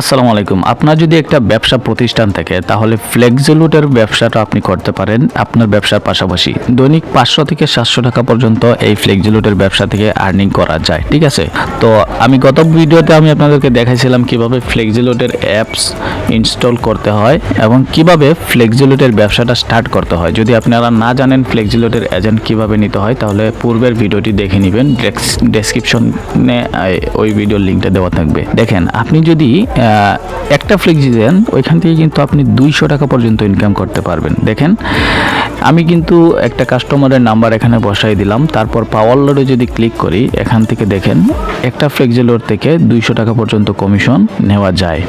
আসসালামু আলাইকুম। আপনার যদি একটা ব্যবসা প্রতিষ্ঠান থাকে, তাহলে ফ্লেক্সিলুটের ব্যবসাটা আপনি করতে পারেন। আপনার ব্যবসার পাশাপাশি দৈনিক পাঁচশো থেকে সাতশো টাকা পর্যন্ত এই ফ্লেক্সিলুটের ব্যবসা থেকে আর্নিং করা যায়, ঠিক আছে? তো আমি গত ভিডিওতে আমি আপনাদেরকে দেখাইছিলাম কীভাবে ফ্লেক্সিলুটের অ্যাপস ইনস্টল করতে হয় এবং কীভাবে ফ্লেক্সিলুটের ব্যবসাটা স্টার্ট করতে হয়। যদি আপনারা না জানেন ফ্লেক্সিলুটের এজেন্ট কীভাবে নিতে হয়, তাহলে পূর্বের ভিডিওটি দেখে নেবেন। ডেসক্রিপশনে ওই ভিডিওর লিঙ্কটা দেওয়া থাকবে। দেখেন, আপনি যদি একটা ফ্লেক্সি দেন ওইখান থেকে কিন্তু আপনি দুইশো টাকা পর্যন্ত ইনকাম করতে পারবেন। দেখেন, আমি কিন্তু একটা কাস্টমারের নাম্বার এখানে বসাই দিলাম, তারপর পাওয়ার লোডে যদি ক্লিক করি, এখান থেকে দেখেন, একটা ফ্লেক্সি লোড থেকে দুইশো টাকা পর্যন্ত কমিশন নেওয়া যায়।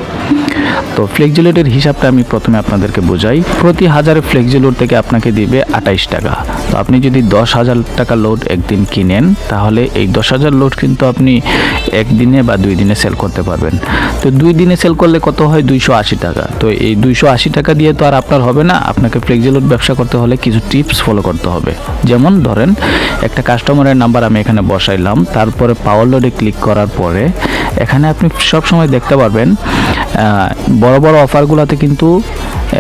তো ফ্লেক্সিলোডের হিসাবটা আমি প্রথমে আপনাদেরকে বোঝাই। প্রতি হাজার ফ্লেক্সিলোড থেকে আপনাকে দিবে আঠাইশ টাকা। তো আপনি যদি দশ হাজার টাকা লোড একদিন কিনেন, তাহলে এই দশ হাজার লোড কিন্তু আপনি একদিনে বা দুই দিনে সেল করতে পারবেন। তো দুই দিনে সেল করলে কত হয়? দুইশো আশি টাকা। তো এই দুইশো আশি টাকা দিয়ে তো আর আপনার হবে না। আপনাকে ফ্লেক্সিলোড ব্যবসা করতে হলে কিছু টিপস ফলো করতে হবে। যেমন ধরেন, একটা কাস্টমারের নাম্বার আমি এখানে বসাইলাম। তারপরে পাওয়ার লোডে ক্লিক করার পরে, এখানে আপনি সব সময় দেখতে পারবেন বড় বড় অফারগুলোতে কিন্তু,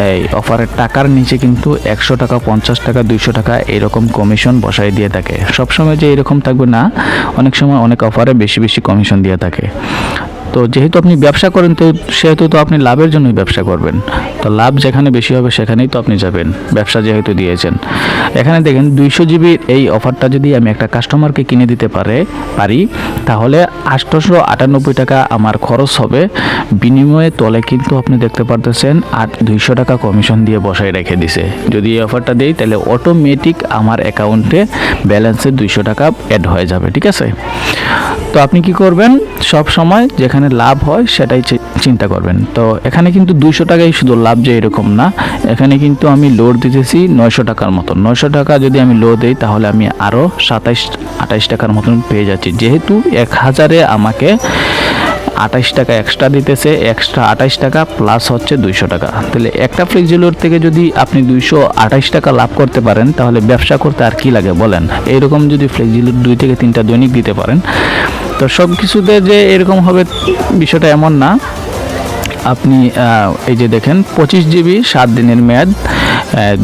এই অফারের টাকার নিচে কিন্তু একশো টাকা, পঞ্চাশ টাকা, দুইশো টাকা এরকম কমিশন বসাই দিয়ে থাকে। সবসময় যে এরকম থাকবে না, অনেক সময় অনেক অফারে বেশি বেশি কমিশন দিয়ে থাকে। তো যেহেতু আপনি ব্যবসা করেন, তো সেহেতু তো আপনি লাভের জন্যই ব্যবসা করবেন। তো লাভ যেখানে বেশি হবে, সেখানেই তো আপনি যাবেন, ব্যবসা যেহেতু দিয়েছেন। এখানে দেখেন, দুইশো জিবির এই অফারটা যদি আমি একটা কাস্টমারকে কিনে দিতে পারে, পারি, তাহলে আটশোশো আটানব্বই টাকা আমার খরচ হবে। বিনিময়ে তলে কিন্তু আপনি দেখতে পারতেছেন, আট দুইশো টাকা কমিশন দিয়ে বসায় রেখে দিছে। যদি এই অফারটা দেই, তাহলে অটোমেটিক আমার অ্যাকাউন্টে ব্যালেন্সে দুইশো টাকা অ্যাড হয়ে যাবে, ঠিক আছে? তো আপনি কি করবেন? সব সময় যেখানে লাভ হয় সেটাই চিন্তা করবেন। তো এখানে কিন্তু দুইশো টাকাই শুধু লাভ যে এরকম না। এখানে কিন্তু আমি লোড দিতেছি নয়শো টাকার মতন নয়শো টাকা যদি আমি লো দিই তাহলে আমি আরও সাতাইশ, আঠাইশ টাকার মতন পেয়ে যাচ্ছি। যেহেতু এক হাজারে আমাকে আঠাইশ টাকা এক্সট্রা দিতেছে এক্সট্রা আঠাইশ টাকা প্লাস হচ্ছে দুইশো টাকা। তাহলে একটা ফ্লেক্সিলোর থেকে যদি আপনি দুইশো আঠাইশ টাকা লাভ করতে পারেন, তাহলে ব্যবসা করতে আর কি লাগে বলেন? এইরকম যদি ফ্লেক্সিলোর দুই থেকে তিনটা দৈনিক দিতে পারেন। তো সব কিছুতে যে এরকম হবে বিষয়টা এমন না। আপনি এই যে দেখেন, পঁচিশ জিবি সাত দিনের মেয়াদ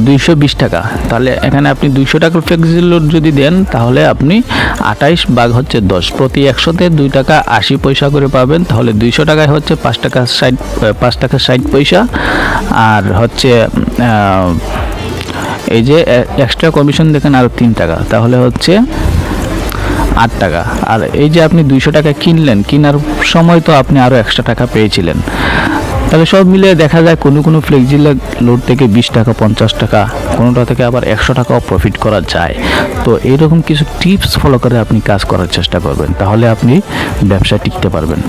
দুইশো বিশ টাকা। তাহলে এখানে আপনি দুইশো টাকার ফ্লেক্সিলোড যদি দেন, তাহলে আপনি আঠাইশ বাঘ হচ্ছে দশ। প্রতি একশোতে দুই টাকা আশি পয়সা করে পাবেন। তাহলে দুইশো টাকায় হচ্ছে পাঁচ টাকা ষাট পাঁচ টাকা ষাট পয়সা। আর হচ্ছে এই যে এক্সট্রা কমিশন দেখেন আরও তিন টাকা। তাহলে হচ্ছে আট টাকা। আর এই যে আপনি দুইশো টাকা কিনলেন, কেনার সময় তো আপনি আরও একশো টাকা পেয়েছিলেন। তাহলে সব মিলিয়ে দেখা যায় কোনো কোনো ফ্লেক্সি লোড থেকে বিশ টাকা, পঞ্চাশ টাকা, কোনোটা থেকে আবার একশো টাকাও প্রফিট করা যায়। তো এইরকম কিছু টিপস ফলো করে আপনি কাজ করার চেষ্টা করবেন, তাহলে আপনি ব্যবসা টিকতে পারবেন।